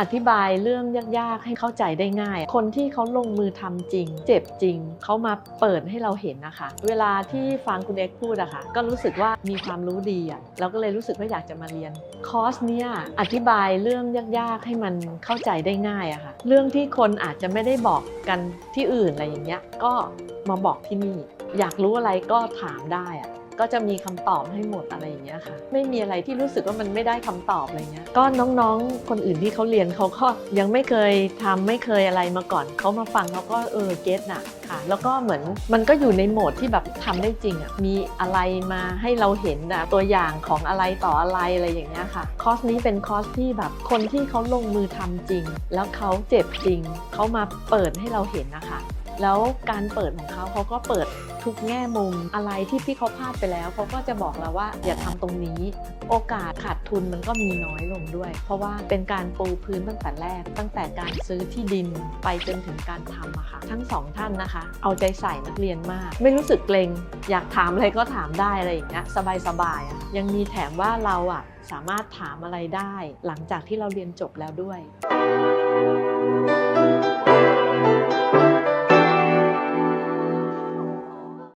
อธิบายเรื่องยาก ๆ ให้เข้าใจได้ง่าย คนที่เขาลงมือทำจริง เจ็บจริง เขามาเปิดให้เราเห็นนะคะ เวลาที่ฟังคุณเอ็กพูดอะค่ะ ก็รู้สึกว่ามีความรู้ดีอะเราก็เลยรู้สึกว่าอยากจะมาเรียน คอร์สเนี้ยอธิบายเรื่องยาก ๆ ให้มันเข้าใจได้ง่ายอะค่ะ เรื่องที่คนอาจจะไม่ได้บอกกันที่อื่นอะไรอย่างเงี้ย ก็มาบอกที่นี่ อยากรู้อะไรก็ถามได้อะ ก็จะมีคำตอบให้หมดอะไรอย่างเงี้ยค่ะ ไม่มีอะไรที่รู้สึกว่ามันไม่ได้คำตอบอะไรเงี้ยก็น้องๆ คนอื่นที่เขาเรียนเขาก็ยังไม่เคยทำไม่เคยอะไรมาก่อนเขามาฟังเขาก็เออเก็ตน่ะค่ะ แล้วก็เหมือนมันก็อยู่ในโหมดที่แบบทำได้จริงอะมีอะไรมาให้เราเห็นอะตัวอย่างของอะไรต่ออะไรอะไรอย่างเงี้ยค่ะคอร์สนี้เป็นคอร์สที่แบบคนที่เขาลงมือทำจริง แล้วเขาเจ็บจริงเขามาเปิดให้เราเห็นนะคะ แล้วการเปิดของเขาเขาก็เปิดทุกแง่มุมอะไรที่ที่เขาพลาดไปแล้วเขาก็จะบอกเราว่าอย่าทำตรงนี้ โอกาสขาดทุนมันก็มีน้อยลงด้วย เพราะว่าเป็นการปูพื้นตั้งแต่แรก ตั้งแต่การซื้อที่ดินไปจนถึงการทำอะค่ะทั้งสองท่านนะคะ เอาใจใส่นักเรียนมาก ไม่รู้สึกเกรงอยากถามอะไรก็ถามได้อะไรอย่างเงี้ยสบายๆอะยังมีแถมว่าเราอะสามารถถามอะไรได้ หลังจากที่เราเรียนจบแล้วด้วย